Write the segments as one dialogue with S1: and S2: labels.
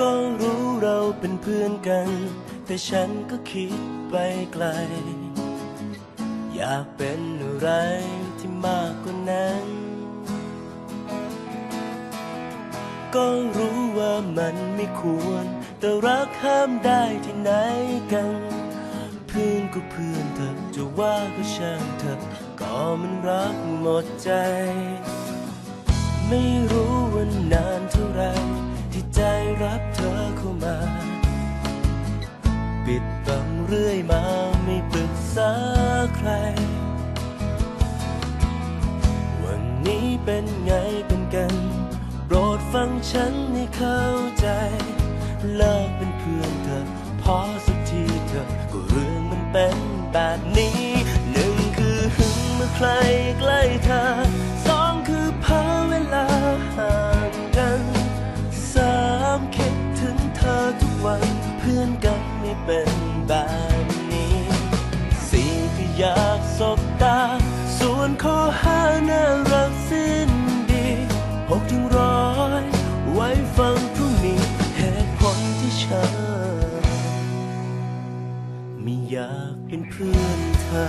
S1: ก็รู้เราเป็นเพื่อนกัน แต่ฉันก็คิดไปไกล อยากเป็นอะไรที่มากกว่านั้น ก็รู้ว่ามันไม่ควร แต่รักห้ามได้ที่ไหนกัน เพื่อนก็เพื่อนเถอะจะว่าก็ช่างเถอะก็มันรักหมดใจ ไม่รู้ว่านานเท่าไหร ใคร วันนี้เป็นไงเป็นกัน โปรดฟังฉันให้เข้าใจ เลิกเป็นเพื่อนเธอ พอสักทีเถอก็เรื่องมันเป็นแบบนี้ หนึ่งคือหึงเมื่อใครใกล้เธอสองคือเพอเวลาห่างกันสามคิดถึงเธอทุกวันเพื่อนกันไม่เป็น อยากสบตา ส่วนข้อห้าน่ารักสิ้นดีหกถึงร้อยไว้ฟังพรุ่งนี้เหตุผลที่ฉันไม่อยากเป็นเพื่อนเธอ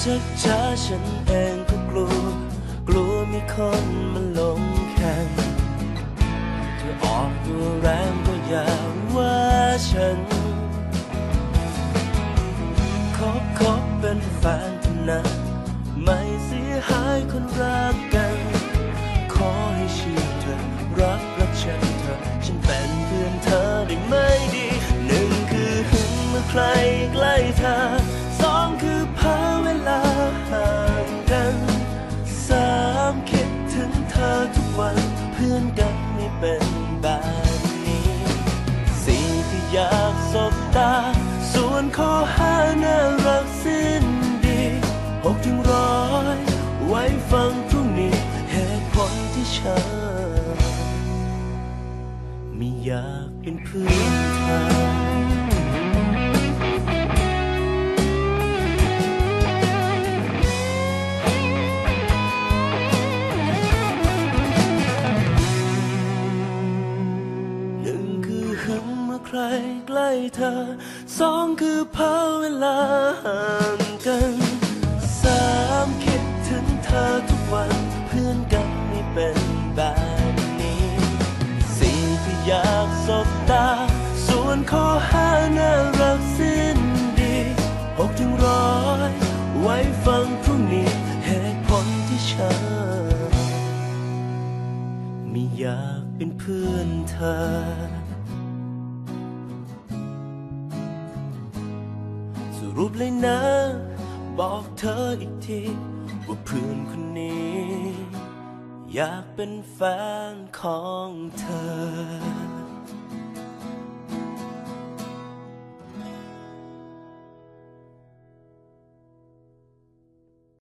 S1: ชักช้าฉันเองก็กลัว กลัวมีคนมาลงแข่งจะออกตัวแรง ไม่เสียหายคนรักกัน ขอให้เชื่อเธอ รักรักฉันเธอ ฉันเป็นเพื่อนเธอได้ไหมดี หนึ่งคือหึงเมื่อใครใกล้เธอ ว้ฟังพรุ่งนี้เหตุผลที่ฉันไม่อยากเป็นเพื่อนเธอหนึ่งคือหึงเมื่อใครใกล้เธอสองคือเพาเวลาห่างกันสาม เป็นแบบนี้สี่คืออยากสบตา ส่วนข้อห้าน่ารักสิ้นดีหกถึงร้อยไว้ฟังพรุ่งนี้เหตุผลที่ฉันไม่อยากเป็นเพื่อนเธอ สรุปเลยนะ บอกเธออีกที ว่าเพื่อนคนนี้ อยากเป็นแฟนของเธอ